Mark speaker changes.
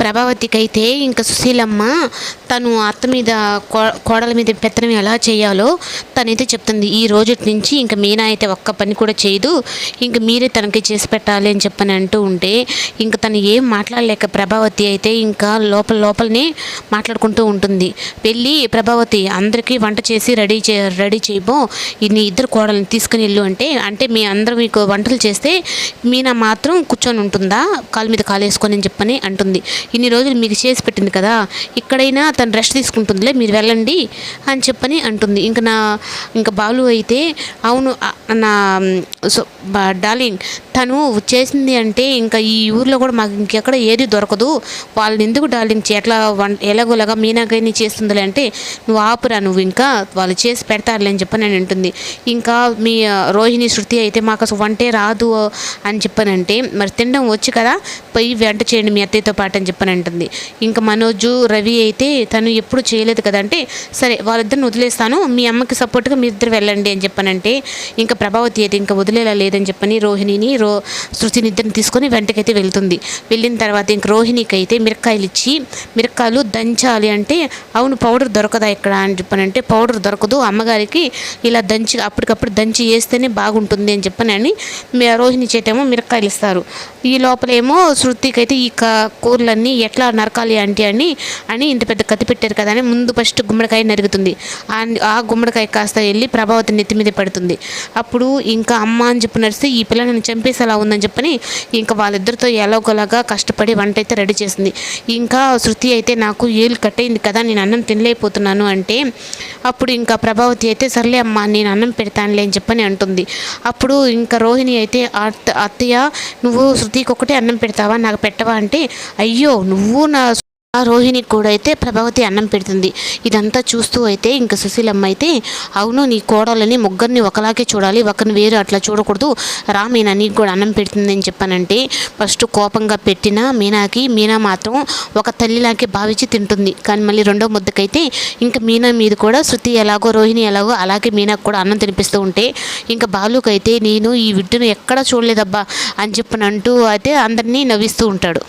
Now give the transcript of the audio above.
Speaker 1: ప్రభావతికి అయితే ఇంకా సుశీలమ్మ తను అత్త మీద కో- కోడల మీద పెత్తనం ఎలా చేయాలో తనైతే చెప్తుంది. ఈ రోజు నుంచి ఇంకా మీనా అయితే ఒక్క పని కూడా చేయదు. ఇంక మీరే తనకి చేసి పెట్టాలి అని చెప్పని అంటూ ఉంటే ఇంకా తను ఏం మాట్లాడలేక ప్రభావతి అయితే ఇంకా లోపల లోపలనే మాట్లాడుకుంటూ ఉంటుంది. వెళ్ళి ప్రభావతి అందరికీ వంట చేసి రెడీ చే రెడీ చేయబో నీ ఇద్దరు కోడల్ని తీసుకుని వెళ్ళు అంటే అంటే మీ అందరూ మీకు వంటలు చేస్తే మీనా మాత్రం కూర్చొని ఉంటుందా? కాలు మీద కాలు వేసుకొని అని చెప్పని అంటుంది. ఇన్ని రోజులు మీకు చేసి పెట్టింది కదా ఇక్కడైనా తను రెస్ట్ తీసుకుంటుందిలే మీరు వెళ్ళండి అని చెప్పని అంటుంది. ఇంకా నా ఇంకా బాలు అయితే అవును నా సో డార్లింగ్ తను చేసింది అంటే ఇంకా ఈ ఊర్లో కూడా మాకు ఇంకెక్కడ ఏది దొరకదు. వాళ్ళని ఎందుకు డార్లింగ్ చే- ఎట్లా వన్ ఎలాగోలాగా మీనాకైనా చేస్తుందిలే అంటే నువ్వు ఆపురా నువ్వు ఇంకా వాళ్ళు చేసి పెడతారులే అని చెప్పని అని అంటుంది. ఇంకా మీ రోహిణి శృతి అయితే మాకు అసలు వంటే రాదు అని చెప్పానంటే మరి తినడం వచ్చు కదా పోయి వంట చేయండి మీ అత్తయ్యతో పాటు అని చెప్పి చెప్పని అంటుంది. ఇంకా మనోజు రవి అయితే తను ఎప్పుడు చేయలేదు కదంటే సరే వాళ్ళిద్దరిని వదిలేస్తాను మీ అమ్మకి సపోర్ట్గా మీ ఇద్దరు వెళ్ళండి అని చెప్పనంటే ఇంకా ప్రభావతి అయితే ఇంకా వదిలేలా లేదని చెప్పని రోహిణిని రో శృతిని ఇద్దరిని తీసుకొని వెంటకైతే వెళ్తుంది. వెళ్ళిన తర్వాత ఇంక రోహిణికి అయితే మిరక్కాయలు ఇచ్చి మిరక్కాయలు దంచాలి అంటే అవును పౌడర్ దొరకదా ఇక్కడ అని చెప్పనంటే పౌడర్ దొరకదు అమ్మగారికి ఇలా దంచి అప్పటికప్పుడు దంచి వేస్తేనే బాగుంటుంది అని చెప్పని అని మీ- రోహిణి చేటేమో మిరక్కాయలు ఇస్తారు. ఈ లోపలేమో శృతికి అయితే ఈ క- కూరలన్నీ ఎట్లా నరకాలి అంటే అని అని ఇంత పెద్ద కత్తి పెట్టారు కదా అని ముందు ఫస్ట్ గుమ్మడికాయ నరుగుతుంది. ఆ- గుమ్మడికాయ కాస్త వెళ్ళి ప్రభావతి నెత్తి మీద పడుతుంది. అప్పుడు ఇంకా అమ్మ అని చెప్పి నడిస్తే ఈ పిల్లని చంపేసేలా ఉందని చెప్పని ఇంకా వాళ్ళిద్దరితో ఎలాగోలాగా కష్టపడి వంట అయితే రెడీ చేసింది. ఇంకా శృతి అయితే నాకు ఏలు కట్టయింది కదా నేను అన్నం తినలేకపోతున్నాను అంటే అప్పుడు ఇంకా ప్రభావతి అయితే సర్లే అమ్మా నేను అన్నం పెడతానులే అని చెప్పని అంటుంది. అప్పుడు ఇంకా రోహిణి అయితే అత్త అత్తయ్య నువ్వు శృతికి ఒకటే అన్నం పెడతావా నాకు పెట్టవా? అంటే అయ్యో నువ్వు నా ఆ రోహిణికి కూడా అయితే ప్రభావతి అన్నం పెడుతుంది. ఇదంతా చూస్తూ అయితే ఇంకా సుశీలమ్మ అయితే అవును నీ కోడలని ముగ్గురిని ఒకలాగే చూడాలి ఒకరిని వేరు అట్లా చూడకూడదు. రా మీనా నీకు కూడా అన్నం పెడుతుంది అని చెప్పానంటే ఫస్ట్ కోపంగా పెట్టిన మీనాకి మీనా మాత్రం ఒక తల్లిలాగే భావించి తింటుంది. కానీ మళ్ళీ రెండో ముద్దకైతే ఇంకా మీనా మీద కూడా శృతి ఎలాగో రోహిణి ఎలాగో అలాగే మీనాకు కూడా అన్నం తినిపిస్తూ ఉంటే ఇంకా బాలుకైతే నేను ఈ విడ్డును ఎక్కడా చూడలేదబ్బా అని చెప్పనంటూ అయితే అందరినీ నవ్విస్తూ ఉంటాడు.